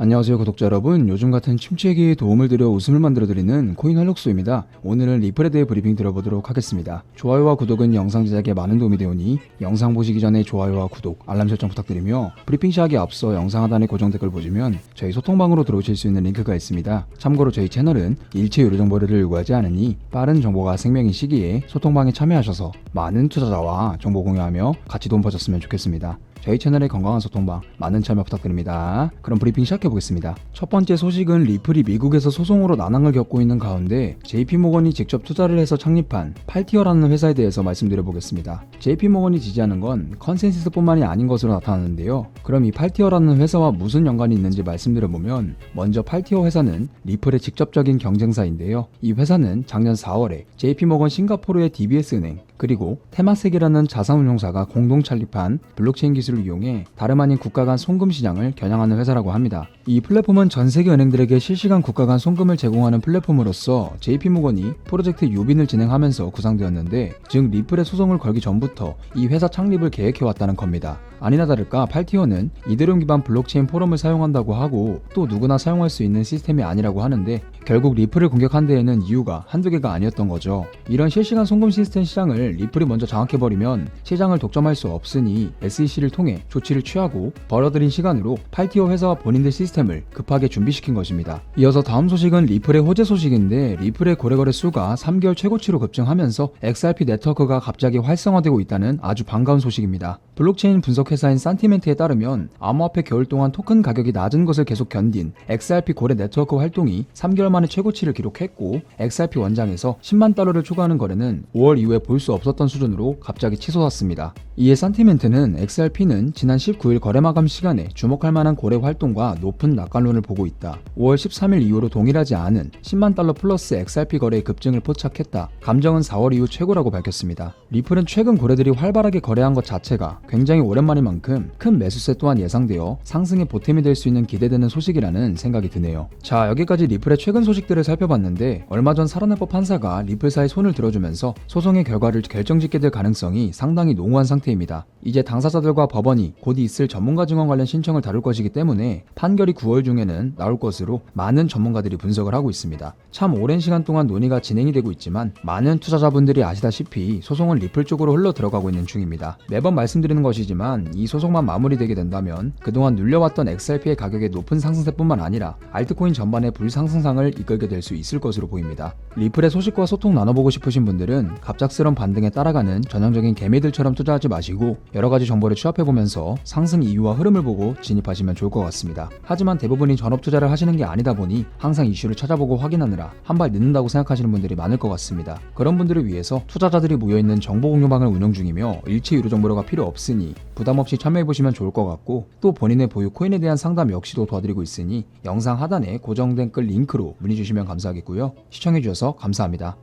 안녕하세요 구독자 여러분. 요즘 같은 침체기에 도움을 드려 웃음을 만들어드리는 코인 활력소입니다. 오늘은 리플에 대해 브리핑 들어보도록 하겠습니다. 좋아요와 구독은 영상 제작에 많은 도움이 되오니 영상 보시기 전에 좋아요와 구독 알람 설정 부탁드리며 브리핑 시작에 앞서 영상 하단의 고정 댓글 보시면 저희 소통방으로 들어오실 수 있는 링크가 있습니다. 참고로 저희 채널은 일체 유료 정보를 요구하지 않으니 빠른 정보가 생명인 시기에 소통방에 참여하셔서 많은 투자자와 정보 공유하며 같이 돈 버셨으면 좋겠습니다 저희 채널의 건강한 소통방 많은 참여 부탁드립니다. 그럼 브리핑 시작해 보겠습니다. 첫 번째 소식은 리플이 미국에서 소송으로 난항을 겪고 있는 가운데 JP모건이 직접 투자를 해서 창립한 8티어라는 회사에 대해서 말씀드려 보겠습니다. JP모건이 지지하는 건 컨센서스뿐만이 아닌 것으로 나타나는데요. 그럼 이 8티어라는 회사와 무슨 연관이 있는지 말씀드려 보면 먼저 8티어 회사는 리플의 직접적인 경쟁사인데요. 이 회사는 작년 4월에 JP모건 싱가포르의 DBS은행 그리고 테마섹이라는 자산운용사가 공동 창립한 블록체인 기술을 이용해 다름 아닌 국가 간 송금 시장을 겨냥하는 회사라고 합니다. 이 플랫폼은 전 세계 은행들에게 실시간 국가 간 송금을 제공하는 플랫폼으로서 JP모건이 프로젝트 유빈을 진행하면서 구상되었는데 즉 리플의 소송을 걸기 전부터 이 회사 창립을 계획해왔다는 겁니다. 아니나 다를까 8티어는 이더리움 기반 블록체인 포럼을 사용한다고 하고 또 누구나 사용할 수 있는 시스템이 아니라고 하는데 결국 리플을 공격한 데에는 이유가 한두 개가 아니었던 거죠. 이런 실시간 송금 시스템 시장을 리플이 먼저 장악해버리면 시장을 독점할 수 없으니 SEC를 통해 조치를 취하고 벌어들인 시간으로 8티어 회사와 본인들 시스템 을 급하게 준비시킨 것입니다. 이어서 다음 소식은 리플의 호재 소식인데 리플의 고래거래 수가 3개월 최고치로 급증하면서 XRP 네트워크가 갑자기 활성화되고 있다는 아주 반가운 소식입니다. 블록체인 분석 회사인 산티멘트에 따르면 암호화폐 겨울 동안 토큰 가격이 낮은 것을 계속 견딘 XRP 고래 네트워크 활동이 3개월 만에 최고치를 기록했고 XRP 원장에서 10만 달러를 초과하는 거래는 5월 이후에 볼 수 없었던 수준으로 갑자기 치솟았습니다. 이에 산티멘트는 XRP는 지난 19일 거래 마감 시간에 주목할 만한 고래 활동과 높은 낙관론을 보고 있다. 5월 13일 이후로 동일하지 않은 10만 달러 플러스 XRP 거래의 급증을 포착했다. 감정은 4월 이후 최고라고 밝혔습니다. 리플은 최근 고래들이 활발하게 거래한 것 자체가 굉장히 오랜만인 만큼 큰 매수세 또한 예상되어 상승의 보탬이 될 수 있는 기대되는 소식이라는 생각이 드네요. 자 여기까지 리플의 최근 소식들을 살펴봤는데 얼마 전 살아내법 판사가 리플사의 손을 들어주면서 소송의 결과를 결정짓게 될 가능성이 상당히 농후한 상태입니다. 이제 당사자들과 법원이 곧 있을 전문가 증언 관련 신청을 다룰 것이기 때문에 판결이 9월 중에는 나올 것으로 많은 전문가들이 분석을 하고 있습니다. 참 오랜 시간 동안 논의가 진행이 되고 있지만 많은 투자자분들이 아시다시피 소송은 리플 쪽으로 흘러 들어가고 있는 중입니다. 매번 말씀드리는 것이지만 이 소송만 마무리되게 된다면 그동안 눌려왔던 XRP의 가격의 높은 상승세뿐만 아니라 알트코인 전반의 불상승상을 이끌게 될 수 있을 것으로 보입니다. 리플의 소식과 소통 나눠보고 싶으신 분들은 갑작스런 반등에 따라가는 전형적인 개미들처럼 투자하지 마시고 여러 가지 정보를 취합해보면서 상승 이유와 흐름을 보고 진입하시면 좋을 것 같습니다. 하지만 대부분이 전업 투자를 하시는 게 아니다 보니 항상 이슈를 찾아보고 확인하느라 한 발 늦는다고 생각하시는 분들이 많을 것 같습니다. 그런 분들을 위해서 투자자들이 모여있는 정보 공유방을 운영 중이며 일체 유료 정보료가 필요 없 으니 부담 없이 참여해 보시면 좋을 것 같고 또 본인의 보유 코인에 대한 상담 역시도 도와드리고 있으니 영상 하단에 고정된 끌 링크로 문의 주시면 감사하겠고요. 시청해 주셔서 감사합니다.